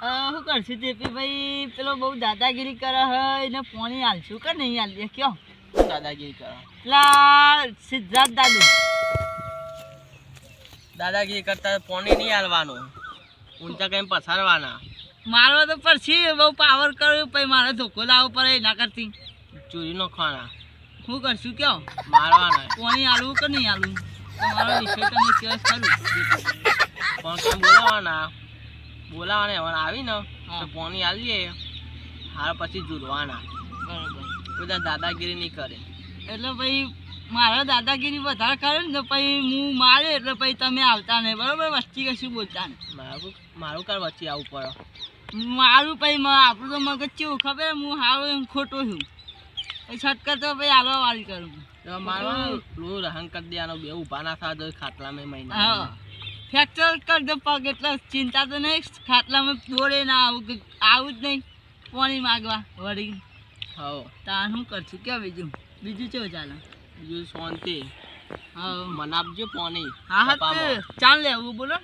શું કરશું તે ભાઈ પેલો બહુ દાદાગીરી કરે હે એને પોણી હાલશું કે નહીં હાલીએ? કયો? દાદાગીરી કરે? પેલા સિદ્ધાર્થ દાદુ. દાદાગીરી કરતા પોણી નહીં હાલવાનું. ઊંચા કઈ પસારવાના મારો તો પછી બહુ પાવર કર્યું પછી મારે ધોકો લાવવો પડે એના કરતી. ચોરી નો ખાના શું કરશું કયો? મારવાના. પોણી હાલવું કે નહીં હાલવું? તમારો વિષય તમે કયો ખરું? પણ બોલાવાના? બોલાવાના એમાં આવી ને. તો પોણી હાલીએ હાર પછી જુરવાના બરોબર. બધા દાદાગીરી નહીં કરે. એટલે ભાઈ મારા દાદાગીરી વધારે કરે ને તો પછી હું મારે એટલે પછી તમે આવતા નહીં. બરોબર? વસ્તી કશું બોલતા નહીં. મારું મારું કાર વચ્ચે આવવું પડે. મારું પછી આપણું તો મગજ કેવું ખબર? હું હારું એમ ખોટો છું. પછી છટકર તો પછી હાલવા વાળી કરું મારો પેલું રહન કરી દેવાનો બે ઊભા ના થાય તો ખાટલામાં હા. મહિના ફ્રેક્ચર કરી દો પગ એટલે ચિંતા તો નહીં ખાટલામાં દોડે ના આવું આવું જ નહીં પાણી માગવા વળી હો તાર શું કરશું? કે બીજું? બીજું કેવું ચાલે? બીજું શાંતિ. હા મને આપજો પાણી. હા હા ચાલ લેવું બોલો.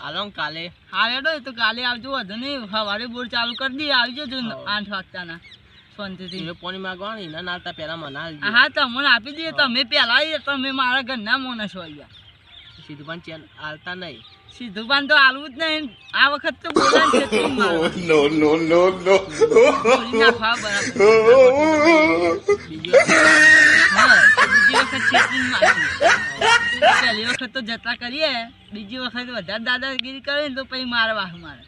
હાલો કાલે. હા રેડો તો કાલે આવજો વધુ નહીં સવારે બોર ચાલુ કરી દઈએ આવજો તું આઠ વાગતાના શાંતિથી. પોણી માંગવાની ના નાતા પહેલા મને હા તમને આપી દઈએ તમે પેલા તમે મારા ઘરના માણસ હોય સીધું પણ ચેન આલતા નહીં. સીધું તો આલવું જ નહીં. આ વખત તો છે બરાબર. બીજું વખત. પહેલી વખત તો જતા કરીએ. બીજી વખત વધારે દાદાગીરી કરે ને તો પછી મારવા મારે.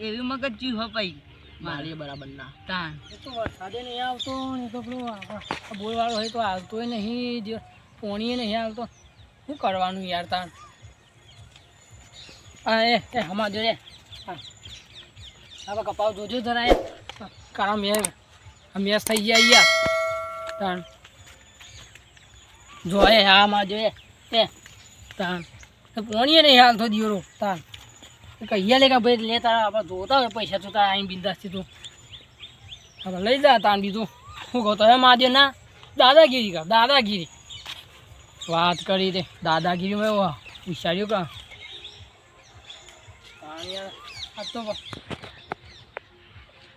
એવી મગજ જીવ હો પછી? મારી બરાબર ના. તાન તો વરસાદે નહીં આવતો ને તો પેલો બોલવાળો હોય તો આવતોય નહીં. જે પોણીએ નહીં આવતો. શું કરવાનું યાર તાન હા એ એ હમા જો રે હા હવે કપાવ જોજો જરા, એ. કારણ મેં મેસ થઈ ગયા યાર, તાણ. જો હા માં જોઈએ એ, તાણ. પોણીએ નહીં હાલતો દિયોરો તાન કહીએ લે કે ભાઈ લે તારા આપણે જોતા હોય પૈસા તો તારા અહીં બિંદાસથી તું. હવે લઈ જા તાણ બીજું. શું કહો તો, હે માજે ના દાદાગીરી કર, દાદાગીરી. વાત કરી તે દાદાગીરી મેં વાહ વિચાર્યું કા આ તો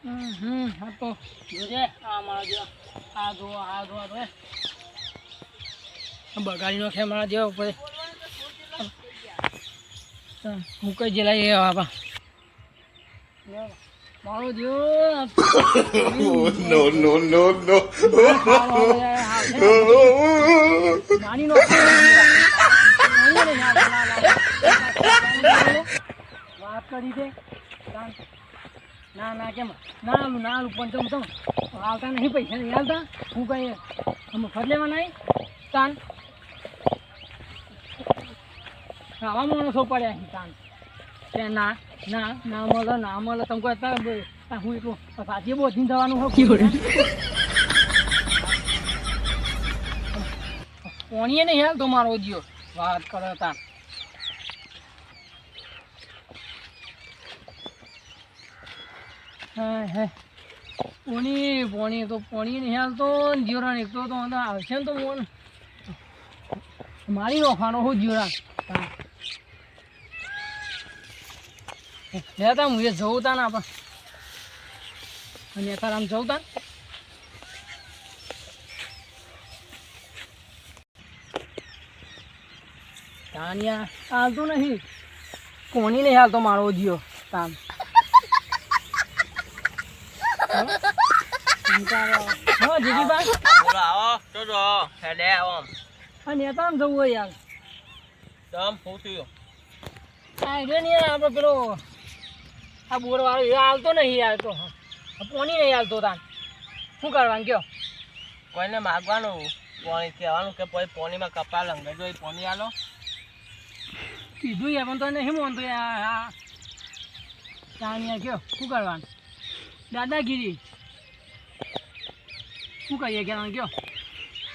હમ હા તો જોજે આ મારા જેવા. આ જો આ જો આ જો બગાડી નાખે મારા જેવા ઉપર. મૂકી જેલા એ બાપા મારો no, no, no, no. નાની નો વાત કરી દે. ના ના કેમ? ના આલું ના આલું પણ તમ તમ આવતા નહીં પૈસા નહીં હાલતા હું કઈ અમે ફર લેવા નહીં? તાન. આવા માણસો પડ્યા તાન. કે ના ના ના મળે ના મળે. તમે કોઈ અત્યારે હું એટલું સાચી બોધીને જવાનું હોય કોણીએ નહીં હાલ તો મારો જીઓ. વાત કરે તા હે પોણી પોણી તો પોણી નહીં હાલ તો જીવરા એક તો આવશે ને તો મારી નોખાનો હું જીવરા હા લેતા હું એ તા ને આપણે. અને તારા આમ તા તાનિયા હાલતો નહીં. કોની નહીં હાલતો મારો જીઓ? તાન. બોલો આવો તો જો હેડે આવો આમ. આ જવું હોય યાર. તમ હું આ ને આપણે પેલો આ બોર વાળો એ હાલતો નહીં હાલતો. પોણી નહીં હાલતો તાન. શું કરવાનું કયો? કોઈને માગવાનું પોણી કહેવાનું કે પછી પોણીમાં કપા લંગા જો પોણી હાલો કીધું એમ પણ તો નહીં માનતો યાર આ તાનિયા કયો શું કરવાનું? દાદાગીરી. શું કહીએ કે કયો?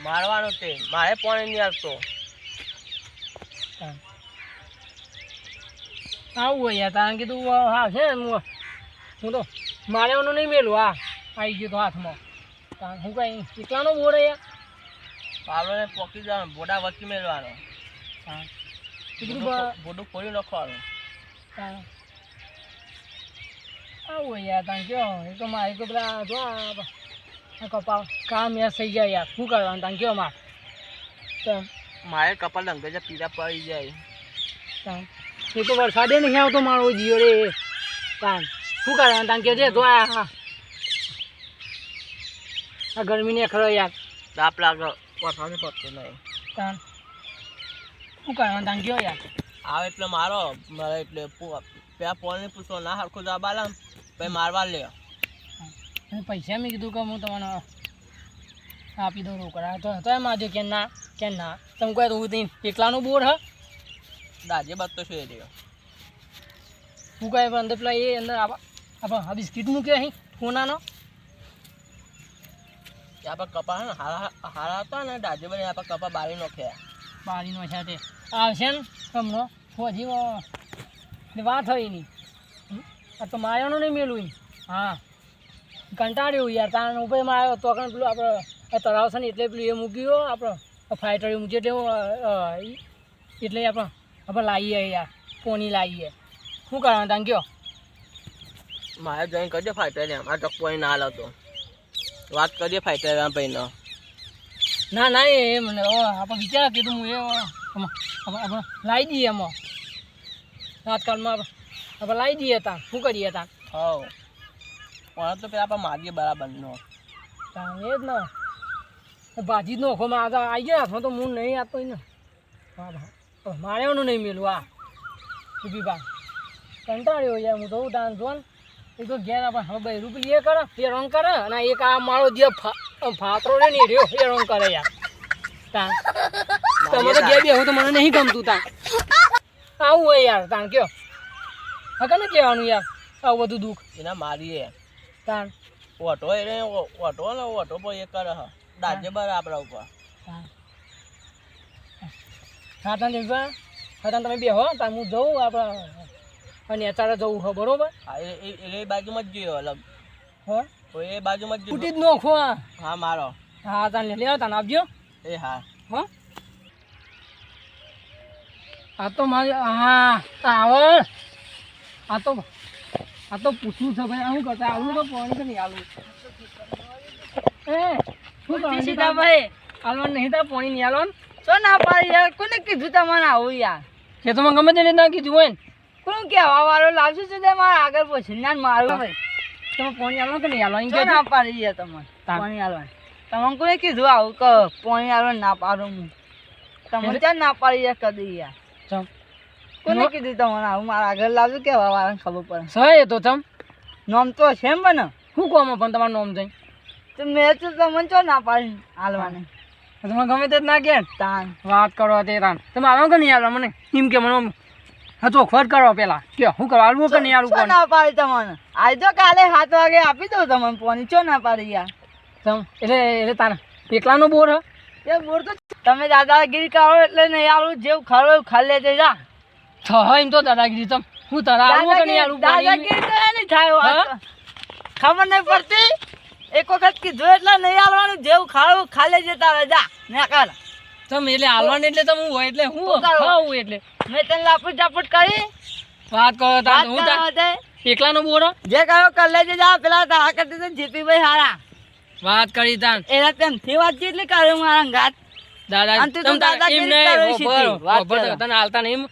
મારવાનું તે. મારે પોણી નહીં આવતો આવું હોય યાર કીધું હા છે ને હું હું તો મારે એનું નહીં મેલું હા આવી ગયું તો હાથમાં. તાણ હું કઈ એકલાનો બોરે યાર. પાવલોને પોકી જવાનું બોડા વચ્ચે મેળવાનો હા બોડું ખોલી નાખવાનું. તાણ આવું યાર તાન કયો એ તો મારે તો પેલા જો આ આ કામ યાર થઈ જાય યાર શું કરવાનું તાન કયો માર મારે કપાળ લંગે પીડા પડી જાય. એ તો વરસાદે નહીં આવતો મારો જીઓ રે. તાન શું કરવાનું? તાન કહેજે તો આ હા. આ ગરમીને ખરો યાર. તાપ લાગે વરસાદ પડતો નહીં. તાન શું કરવાનું? તાન કયો યાર. આવે એટલે મારો મારે એટલે પેલા ને પૂછો ના હરખો જવાબ આલામ પછી મારવા લે. હું પૈસા મેં કીધું કે હું તમને આપી દઉં રોકડા. તો તો એમ આજે કે ના કે ના. તમે કહે તો હું એકલાનો બોર હ? દાજે બત્તો તો શું રહ્યો હું કહે પણ અંદર પેલા એ અંદર આપણે આ બિસ્કીટ મૂક્યો અહીં સોનાનો કે આપણે કપા હે ને હારા હારા હતા ને દાજે બને આપણે કપા બારી નાખ્યા બારીનો સાથે આવશે ને હમણાં. હજી વાત હોય નહીં? આ તો માયાનો નહીં મેળવું. હા. કંટાળ્યું યાર તાણ ઉપરમાં આવ્યો તો કણ પેલું આપણે તળાવ છે ને એટલે પેલું એ મૂક્યું આપણે ફાઈટર મૂક્યું ઈ- એટલે આપણે આપણે લાવીએ યાર પોની લાવીએ શું કરવાનું તાન કયો? મારે જઈને કરજે ફાઈટર એમ. આ તો કોઈ ના હાલતો વાત કરીએ ફાઈટર ભાઈ ના ના એ મને ઓ આપણે વિચાર કીધું હું એ આપણે લાવી દઈએ એમાં આજકાલમાં આપણે લાવી દઈએ તાન. શું કરીએ તા હોવ પણ તો પેલા આપણે મારીએ બરાબર નો એ જ ને. ભાજી જ નોખો માં આગળ આવી ગયા તો હું નહીં આપતો ને હા ભા મારેવાનું નહીં મેલું આ. ઊભી બા. કંટાળ્યો યાર હું તો ડાન્સ જોન એ તો ઘેર આપણે હવે ભાઈ રૂપિયા એ કરે રંગ કરે અને એક આ મારો જે ફાતરો રે ને રહ્યો રંગ કરે યાર. તાં તમે તો ઘેર બેહો તો મને નહીં ગમતું તાં આવું હોય યાર તાન કયો. હા કને કહેવાનું યાર આવું બધું દુઃખ. એના મારીએ તાણ. ઓટો એ ઓટો ને ઓટો પર એ કરે હ. દાજે બરાબર આપણા ઉપર. હા તાન ખાતા હા બે તમે બેહો હું જઉં આપણે અને અત્યારે જવું હો બરોબર? એ એ- એ એ બાજુમાં જ જોયો અલગ. હો? તો એ બાજુમાં જ ફૂટી જ નોખો હા મારો. હા તાન લે તાન આપજો. એ હા. હો? આ તો મારે હા આવો આ તો આ તો પૂછવું છે ભાઈ શું કરતા? આવું તો પાણી તો નહીં આવું એ શું કરવાનું? ભાઈ. આલવાનું નહીં તા પાણી નહીં આલવાનું? તો ના પાડી યાર કોને કીધું તમને આવું યાર? કે તમે ગમે તે ના કીધું હોય ને. કોણ કહેવા વાળો લાવશે છે તે મારા આગળ પછી ના મારું ભાઈ તમે પોણી આલો કે નહીં આલો? એમ ના પાડી યાર તમને પોણી આલો. તમને કોને કીધું આવું કે પોણી આલો ના પાડું હું? તમને ક્યાં ના પાડી યાર કદી યાર? કોને કીધું તમને આવું? મારા આગળ લાવજો કેવા વાળાને ખબર પડે. સહી એ તો ચમ. નોમ તો છે એમ બને શું કહો પણ તમારું નોમ જઈ તો મેં તો તમને ચો ના પાડી આલવાની? તમે ગમે તે ના? કે તાન વાત કરો તે તાન. તમે આવો કે નહીં આલો મને? એમ કે મને હતો ખોટ કરો પેલા. કે હું કરવા આવું કે નહીં આવું કોણ? ના પાડી તમને? આજ તો કાલે સાત વાગે આપી દઉં તમને ફોન ચો ના પાડી યાર? તમ એટલે એટલે તાન એકલાનો બોર હ? એ બોર તો તમે દાદાગીરી કરો એટલે નહીં આવું જેવું ખરો એવું ખાઈ લેજે જા. છ એમ તો દાદાગીરી તમ હું તારા આવું કે નહીં આવું દાદાગીરી તો નહીં થાય? ખબર નહીં પડતી? એક વખત કીધું એટલે નહીં આલવાનું જેવું ખાવું ખાઈ જતા તારે જા ને કર. એટલે આલવાનું એટલે તમે હોય એટલે હું હું એટલે? મેં તને લાપટ ઝાપટ કરી. વાત કરો તાર હું તાર. એકલાનો બોર? જે કરો કરી લેજે જા પેલા તારા કરતી તને જીતીભાઈ હારા. વાત કરી તાન એના તેમથી વાત જેટલી કરે મારા ગાત દાદા તમે દાદા તો તમ એમ નહીં. તને હાલતા નહીં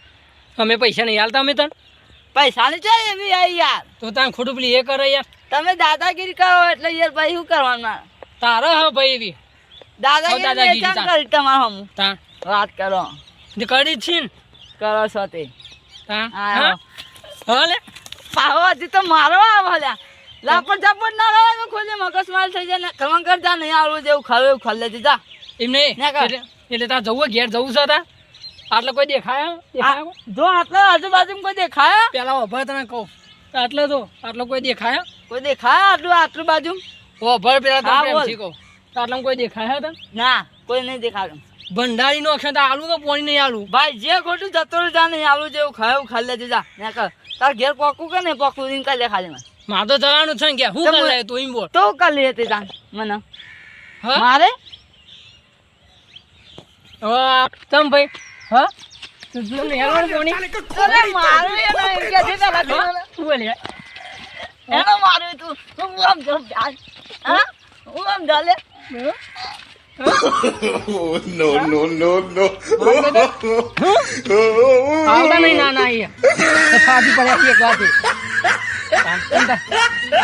અમે પૈસા નહીં હાલતા અમે તને પૈસાની ચાલે એવી આઈ યાર? તો તને ખોટું પેલી એ કરે યાર. તમે દાદાગીરી કરો એટલે યાર ભાઈ શું કરવાનું? તારો હ ભાઈ એવી. દાદાગીરી કરી તમારે હમ? વાત કરો. જે કરી છે કરો છો તે. હા. હા? હા. લે. પાહો હજી તો મારો આવો લ્યા લાપડ ચાપડ ના રહો તો ખોલી મગજ માલ થઈ જાય ને. કલમ કરતા નહીં આવડું જેવું ખરું એવું ખાઈ લેજે જા. એમ નહીં. એટલે ત્યાં તાર જવું ઘેર જવું છે તાર? આટલે કોઈ દેખાય? દેખાય જો આટલે આજુબાજુ કોઈ દેખાય? પેલા ઓભર તને કહું. આટલે તો આટલો કોઈ દેખાય? કોઈ દેખાય આટલું આટલું બાજુ ઓભર પેલા તને હા, બોલ. પ્રેમથી આટલા કોઈ દેખાય તને? ના કોઈ નહીં દેખાતું ભંડારી નો અક્ષર આલુ કે પોણી નહીં આલુ. ભાઈ જે ખોટું જતો જા નહીં આવડું જેવું ખાય ખાઈ લેજે જા. ને કર તાર ઘેર પોકું કે નહીં પોકું? એમ કરી લે ખાલી મને. મારે તો જવાનું છે ને કે હું તમે- કરી લે તું એમ બોલ. તો કરી લે તે જા. મને. મારે? તમ ભાઈ. હા? તું તું નહીં અરે મારે એ નહીં કે છે પેલા તું બોલે એનો માર્યું તું હું આમ જો. ચાલ હા? હું આમ ચાલે no, no, no, no. આવતા નહીં ના ના તો ફાટી પડ્યા છે એકલાથી?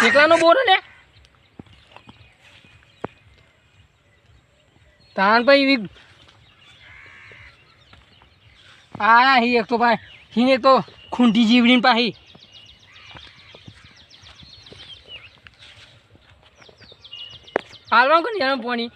એકલાનો બોરો ને? તાન ભાઈ આયા હી એક તો ભાઈ, હી એક તો ખૂંટી જીવડીને પાહી. હાલવા કોણ યાર પાણી?